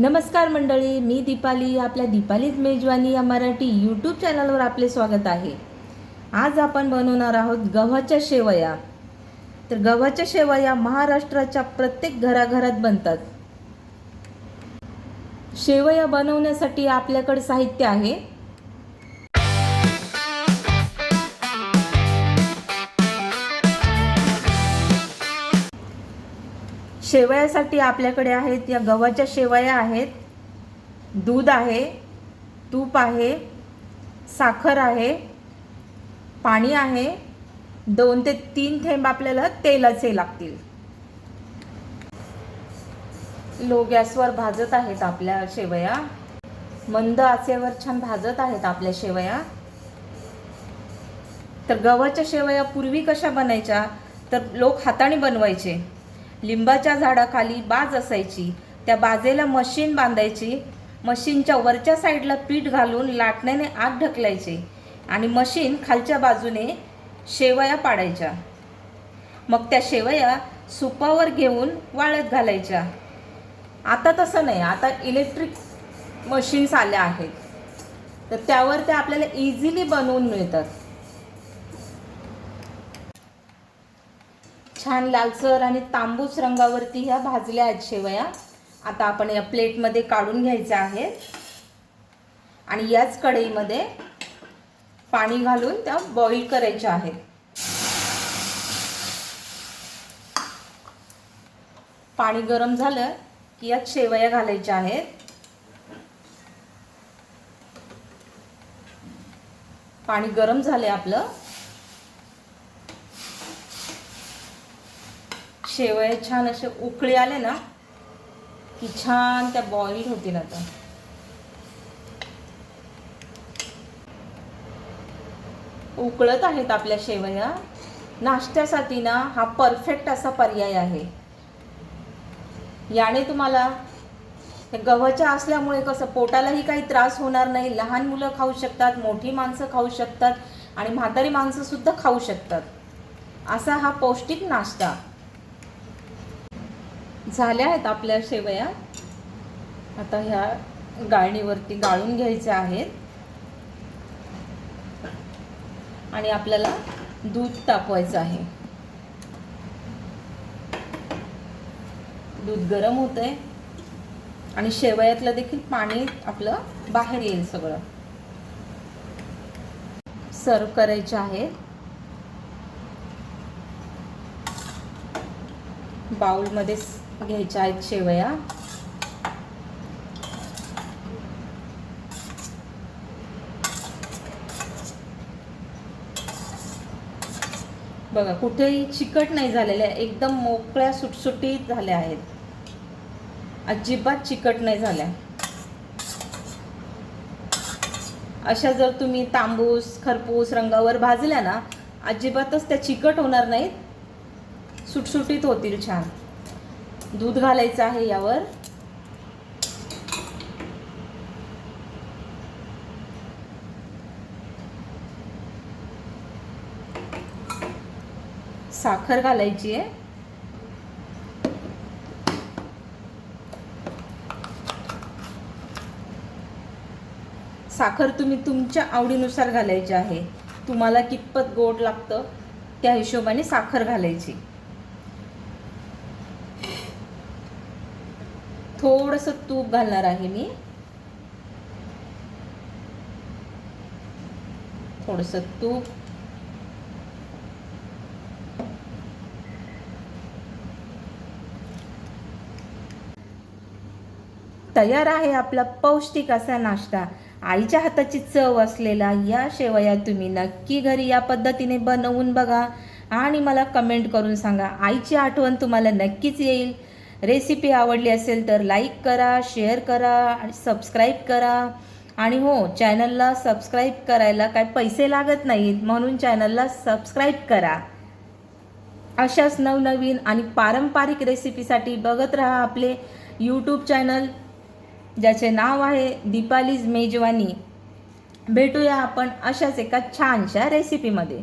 नमस्कार मंडळी मी दीपाली आपल्या दीपालीज मेजवानी या मराठी यूट्यूब चॅनलवर आपले स्वागत आहे. आज आपण बनवणार आहोत गव्हाच्या शेवया. तर गव्हाच्या शेवया महाराष्ट्राच्या प्रत्येक घराघरात बनतात. शेवया बनवण्यासाठी आपल्याकडे साहित्य आहे. शेवयासाठी आपल्याकडे आहेत या गव्हाच्या शेवया आहेत दूध आहे तूप आहे साखर आहे पाणी आहे दोन ते तीन थेंब आपल्याला तेलाचे लागतील. लो गॅसवर भाजत आहेत आपल्या शेवया. मंद आचेवर छान भाजत आहेत आपल्या शेवया. तर गव्हाच्या शेवया पूर्वी कशा बनायच्या? तर लोक हाताने बनवायचे. लिंबाच्या झाडाखाली बाज असायची. त्या बाजेला मशीन बांधायची. मशीनच्या वरच्या साईडला पीठ घालून लाटण्याने आत ढकलायचे आणि मशीन खालच्या बाजूने शेवया पाडायच्या. मग त्या शेवया सुपावर घेऊन वाळत घालायच्या. आता तसं नाही. आता इलेक्ट्रिक मशीन्स आल्या आहेत. तर त्यावर त्या आपल्याला इझिली बनवून मिळतात. छान लालसर आणि तांबूस रंगावरती ह्या भाजल्या आहेत शेवया. आता आपण या प्लेटमध्ये काढून घ्यायच्या आहेत. आणि याच कढईमध्ये पाणी घालून त्या बॉईल करायच्या आहेत. पाणी गरम झालं की यात शेवया घालायच्या आहेत. पाणी गरम झालं आपलं. शेवया छान असे उकळी आले ना की छान त्या बॉईल होतील आता. उकळत आहेत आपल्या शेवया. नाश्त्यासाठी ना हा परफेक्ट असा पर्याय आहे. याने तुम्हाला हे गव्हाच्या असल्यामुळे कसं पोटालाही काही त्रास होणार नाही लहान मुलं खाऊ शकतात मोठी माणसं खाऊ शकतात आणि म्हातारी माणसंसुद्धा खाऊ शकतात. असा हा पौष्टिक नाश्ता. झाल्या आहेत आपल्या शेवया. आता ह्या गाळणीवरती गाळून घ्यायच्या आहेत. आणि आपल्याला दूध तापवायचं आहे. दूध गरम होत आहे आणि शेवयातलं देखील पाणी आपलं बाहेर येईल सगळं. सर्व करायचे आहेत बाउलमध्ये घ्यायच्या आहेत शेवया. बघा कुठेही चिकट नाही झालेल्या एकदम मोकळ्या सुटसुटीत झाल्या आहेत. अजिबात चिकट नाही झाल्या. अशा जर तुम्ही तांबूस खरपूस रंगावर भाजल्या ना अजिबातच त्या चिकट होणार नाहीत. सुटसुटीत होतील छान. दूध घालायचं आहे यावर. साखर घालायची आहे. साखर तुम्ही तुमच्या आवडीनुसार घालायची आहे. तुम्हाला कितपत गोड लागतं त्या हिशोबाने साखर घालायची. थोडंसं तूप घालणार आहे मी. थोडंसं तूप. तयार आहे आपला पौष्टिक असा नाश्ता. आईच्या हाताची चव असलेला या शेवया तुम्ही नक्की घरी या पद्धतीने बनवून बघा. आणि मला कमेंट करून सांगा आईची आठवण तुम्हाला नक्कीच येईल. रेसिपी आवडली असेल तर लाईक करा शेअर करा आणि सबस्क्राईब करा. आणि हो चॅनलला सबस्क्राईब करायला काय पैसे लागत नाहीत म्हणून चॅनलला सबस्क्राईब करा. अशाच नवनवीन आणि पारंपरिक रेसिपीसाठी बघत राहा आपले यूट्यूब चॅनल ज्याचे नाव आहे दीपालीज मेजवानी. भेटूया आपण अशाच एका छानशा रेसिपीमध्ये